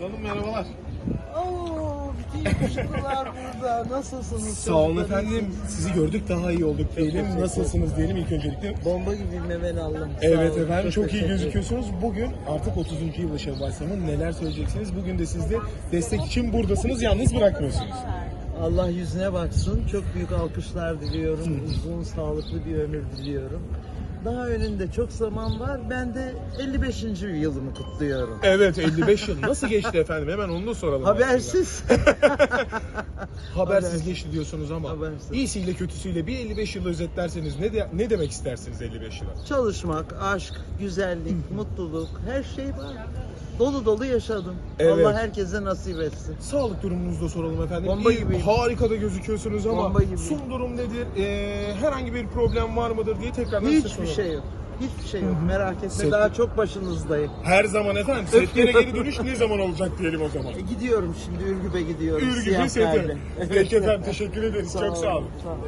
Hanım merhabalar. Oo, bütün yakışıklılar burada. Nasılsınız? Sağ olun Çocuklar efendim. Sizi gördük daha iyi olduk diyelim. Nasılsınız diyelim ilk öncelikle. Bomba gibiyim Emel Allah'ım. Sağ Evet olun, efendim çok iyi teşekkür ederim. gözüküyorsunuz. Bugün artık 30. yılı Şevval Sam'ın neler söyleyeceksiniz? Bugün de siz de destek için buradasınız. Yalnız bırakmıyorsunuz. Allah yüzüne baksın. Çok büyük alkışlar diliyorum. Uzun, sağlıklı bir ömür diliyorum. Daha önünde çok zaman var. Ben de 55. yılımı kutluyorum. Evet 55 yıl. Nasıl geçti efendim? Hemen onu da soralım. Habersiz. Habersiz geçti diyorsunuz ama Habersiz. iyisiyle kötüsüyle bir 55 yılı özetlerseniz ne de, ne demek istersiniz 55 yıla? Çalışmak, aşk, güzellik, mutluluk her şey var. Dolu dolu yaşadım. Evet. Allah herkese nasip etsin. Sağlık durumunuzu da soralım efendim. Bomba İyi, gibiyim. Harika da gözüküyorsunuz ama Bomba gibiyim. son durum nedir? Ee, herhangi bir problem var mıdır diye tekrardan size Hiçbir soralım. şey yok. Hiçbir şey yok. Merak etme. Set- Daha çok başınızdayım. Her zaman efendim. Setlere geri dönüş ne zaman olacak diyelim o zaman. E, gidiyorum şimdi Ürgüp'e gidiyorum. Ürgüp'ün seti. Peki efendim teşekkür ederiz. Çok sağ olun. Sağ olun.